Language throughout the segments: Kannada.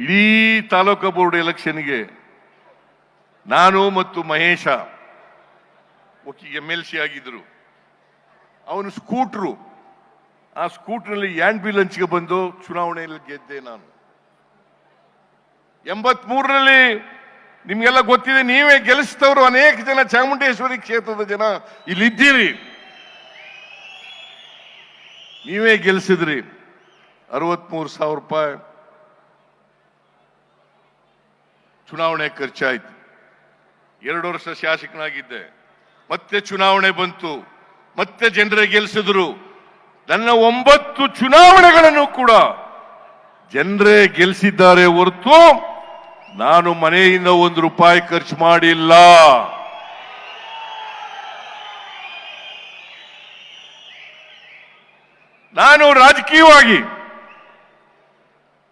ಇಡೀ ತಾಲೂಕು ಬೋರ್ಡ್ ಎಲೆಕ್ಷನ್ಗೆ ನಾನು ಮತ್ತು ಮಹೇಶ ಎಂ ಎಲ್ ಸಿ ಆಗಿದ್ರು ಅವನು ಸ್ಕೂಟ್ರು. ಆ ಸ್ಕೂಟ್ರಲ್ಲಿ ಆ್ಯಂಬ್ಯುಲೆನ್ಸ್ಗೆ ಬಂದು ಚುನಾವಣೆಯಲ್ಲಿ ಗೆದ್ದೆ ನಾನು. ಎಂಬತ್ ಮೂರರಲ್ಲಿ ನಿಮ್ಗೆಲ್ಲ ಗೊತ್ತಿದೆ, ನೀವೇ ಗೆಲ್ಲಿಸಿದವರು ಅನೇಕ ಜನ ಚಾಮುಂಡೇಶ್ವರಿ ಕ್ಷೇತ್ರದ ಜನ ಇಲ್ಲಿದ್ದೀರಿ. ನೀವೇ ಗೆಲ್ಲಿಸಿದ್ರಿ. ಅರವತ್ಮೂರು ಸಾವಿರ ರೂಪಾಯಿ ಚುನಾವಣೆ ಖರ್ಚಾಯಿತು. ಎರಡು ವರ್ಷ ಶಾಸಕನಾಗಿದ್ದೆ. ಮತ್ತೆ ಚುನಾವಣೆ ಬಂತು. ಮತ್ತೆ ಜನರೇ ಗೆಲ್ಲಿಸಿದ್ರು ನನ್ನ ಒಂಬತ್ತು ಚುನಾವಣೆಗಳನ್ನು ಕೂಡ ಜನರೇ ಗೆಲ್ಲಿಸಿದ್ದಾರೆ ಹೊರತು ನಾನು ಮನೆಯಿಂದ ಒಂದು ರೂಪಾಯಿ ಖರ್ಚು ಮಾಡಿಲ್ಲ. ನಾನು ರಾಜಕೀಯವಾಗಿ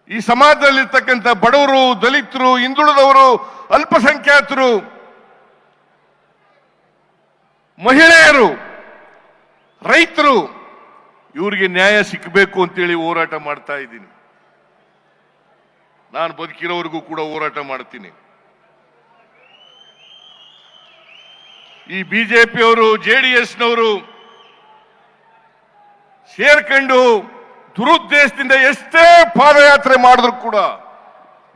ಈ ಸಮಾಜದಲ್ಲಿರ್ತಕ್ಕಂಥ ಬಡವರು, ದಲಿತರು, ಹಿಂದುಳಿದವರು, ಅಲ್ಪಸಂಖ್ಯಾತರು, ಮಹಿಳೆಯರು, ರೈತರು, ಇವರಿಗೆ ನ್ಯಾಯ ಸಿಕ್ಕಬೇಕು ಅಂತೇಳಿ ಹೋರಾಟ ಮಾಡ್ತಾ ಇದ್ದೀನಿ. ನಾನು ಬದುಕಿರೋವರೆಗೂ ಕೂಡ ಹೋರಾಟ ಮಾಡ್ತೀನಿ. ಈ ಬಿಜೆಪಿಯವರು, ಜೆ ಡಿ ಎಸ್ನವರು, ಸೇರ್ಕೊಂಡು ದುರುದ್ದೇಶದಿಂದ ಎಷ್ಟೇ ಪಾದಯಾತ್ರೆ ಮಾಡಿದ್ರು ಕೂಡ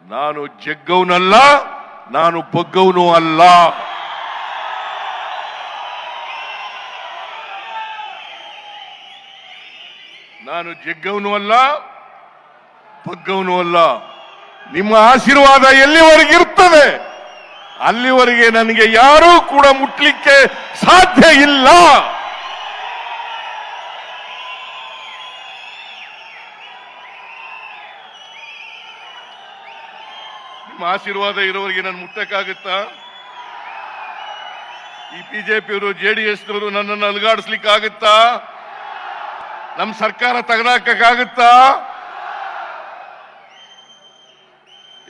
ನಾನು ಜಗ್ಗವನಲ್ಲ, ನಾನು ಬಗ್ಗವನು ಅಲ್ಲ. ನಾನು ಜಗ್ಗವನು ಅಲ್ಲ, ಬಗ್ಗವನು ಅಲ್ಲ. ನಿಮ್ಮ ಆಶೀರ್ವಾದ ಎಲ್ಲಿವರೆಗೆ ಇರ್ತದೆ, ಅಲ್ಲಿವರೆಗೆ ನನಗೆ ಯಾರೂ ಕೂಡ ಮುಟ್ಲಿಕ್ಕೆ ಸಾಧ್ಯ ಇಲ್ಲ. ಆಶೀರ್ವಾದ ಇರೋರಿಗೆ ನಾನು ಮುಟ್ಟಕ್ಕಾಗುತ್ತಾ? ಈ ಬಿಜೆಪಿಯವರು ಜೆ ಡಿ ಎಸ್ನವರು ನನ್ನನ್ನು ಅಲುಗಾಡಿಸ್ಲಿಕ್ಕೆ ಆಗುತ್ತಾ? ನಮ್ಮ ಸರ್ಕಾರ ತೆಗೆದಾಕಕ್ಕಾಗುತ್ತಾ?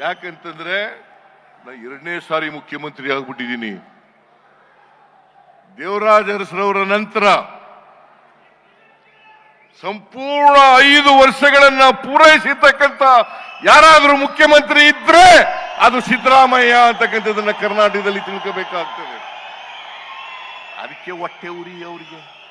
ಯಾಕಂತಂದ್ರೆ ನಾ ಎರಡನೇ ಸಾರಿ ಮುಖ್ಯಮಂತ್ರಿ ಆಗ್ಬಿಟ್ಟಿದ್ದೀನಿ. ದೇವರಾಜ ಅರಸರವರ ನಂತರ ಸಂಪೂರ್ಣ ಐದು ವರ್ಷಗಳನ್ನ ಪೂರೈಸಿರ್ತಕ್ಕಂಥ ಯಾರಾದರೂ ಮುಖ್ಯಮಂತ್ರಿ ಇದ್ರೆ ಅದು ಸಿದ್ದರಾಮಯ್ಯ ಅಂತಕ್ಕಂಥದ್ದನ್ನ ಕರ್ನಾಟಕದಲ್ಲಿ ತಿಳ್ಕೋಬೇಕಾಗ್ತದೆ. ಅದಕ್ಕೆ ಹೊಟ್ಟೆ ಉರಿ ಅವರಿಗೆ.